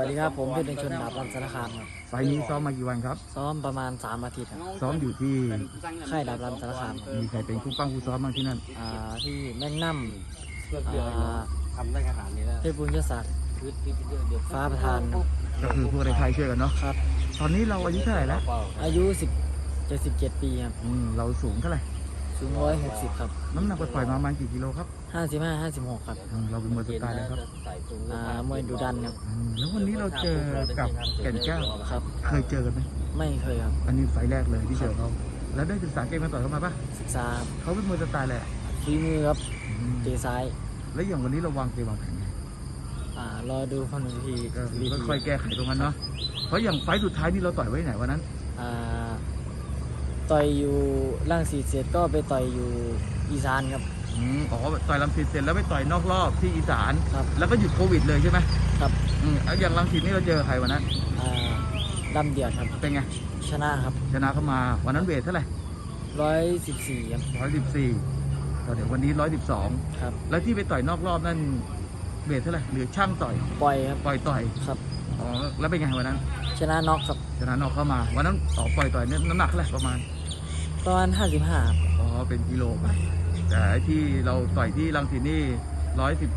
สวัสดีครับผมเพชรเป็นชนดาบรันสารคามครับไฟล์นี้ซ้อมมากี่วันครับ ซ้อมประมาณ 3 อาทิตย์ครับซ้อมอยู่ที่ค่ายดาบรันสารคามครับมีใครเป็นคู่ปั้งคู่ซ้อมบ้างที่นั่นอ่าที่แม่งน้ำอ่าทำได้ขนาดนี้แล้วเทพบุญยศักดิ์ฟ้าประธานครับก็คือพวกในค่ายช่วยกันเนาะครับ ตอนนี้เราอายุเท่าไหร่แล้วอายุ10 77ปีครับอืมเราสูงเท่าไหร่ สูง160ครับน้ำหนักปล่อยๆมาประมาณกี่กิโลครับ55 56ครับอืมเราเป็นมวยสไตล์แล้วครับอ่ามวยดุดันครับอืมแล้ววันนี้เราเจอกับแก่นแก้วครับ เคยเจอกันไหมไม่เคยครับ อันนี้ไฟล์แรกเลยที่เจอเขาแล้วได้ศึกษาเกมมาต่อยเขามาปะศึกษาครับเขาเป็นมวยสไตล์แหละฝีมือครับอืมเตะซ้ายแล้วอย่างวันนี้เราวางเกมวางแผนไงอ่ารอดูพันทีก็คือค่อยๆแก้ไขตรงนั้นเนาะเพราะอย่างไฟล์สุดท้ายนี่เราต่อยไว้ไหนวันนั้น อ่า ต่อยอยู่ล่างสีเสร็จก็ไปต่อยอยู่อีสานครับ อืมอ๋อต่อยลำสิตเสร็จแล้วไปต่อยนอกรอบที่อีสาน ครับแล้วก็หยุดโควิดเลยใช่ไหมครับอืมแล้วอย่างลังสิตนี่เราเจอใครวันนั้น อ่าดำเดือดครับ เป็นไง ชนะครับชนะเข้ามาวันนั้นเวทเท่าไหร่ร้อยสิบสี่ครับร้อยสิบสี่เดี๋ยววันนี้ร้อยสิบสองครับแล้วที่ไปต่อยนอกรอบนั่นเวทเท่าไหร่หรือช่างต่อย ปล่อยครับปล่อยต่อย ครับ อ๋อ แล้วเป็นไงวันนั้น ชนะน็อกครับ ชนะนอกเข้ามา วันนั้นออกปล่อยต่อยเนี่ยน้ำหนักเท่าไหร่ประมาณ ประมาณห้าสิบห้าอ๋อเป็นกิโลไปแต่ไอ้ที่เราต่อยที่ลังสิตนี่ร้อยสิบ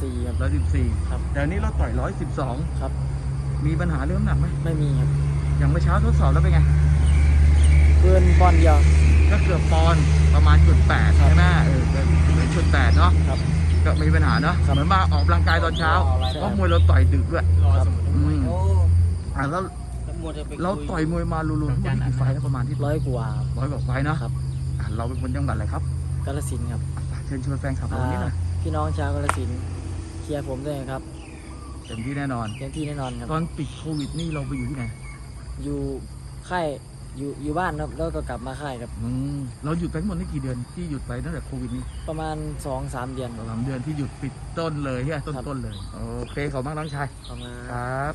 สี่ครับร้อยสิบสี่ครับแต่อันนี้เราต่อยร้อยสิบสองครับ มีปัญหาเรื่องน้ำหนักไหมไม่มีครับอย่างเมื่อเช้าทดสอบแล้วเป็นไงเกินปอนด์เดียวก็เกือบปอนด์ประมาณจุดแปดครับใช่ไหมเออเหมือนจุดแปดเนาะครับ ก็มีปัญหาเนาะครับเหมือนมาออกกำลังกายตอนเช้าใช่เพราะมวยเราต่อยดึกด้วยครับอืมอะแล้ว เราต่อยมวยมารวมๆทั้งหมดนี่กี่ไฟล์แล้วประมาณที่ร้อยกว่าร้อยกว่าไฟล์เนาะครับอะเราเป็นคนจังหวัดอะไรครับกาลสินธุ์ครับอะฝากเชิญชวนแฟนคลับเราวันนี้หน่อยอ่าพี่น้องชาวกาลสินธุ์เคลียร์ผมด้วยนะครับเต็มที่แน่นอนเต็มที่แน่นอนครับตอนปิดโควิดนี่เราไปอยู่ที่ไหนอยู่ค่ายอยู่อยู่บ้านครับแล้วก็กลับมาค่ายครับอืมเราหยุดไปทั้งหมดนี่กี่เดือนที่หยุดไปตั้งแต่โควิดนี่ประมาณสองสามเดือนสามเดือนที่หยุดปิดต้นเลยใช่ไหมต้นครับต้นเลยโอเคขอบคุณมากน้องชายประมาณครับ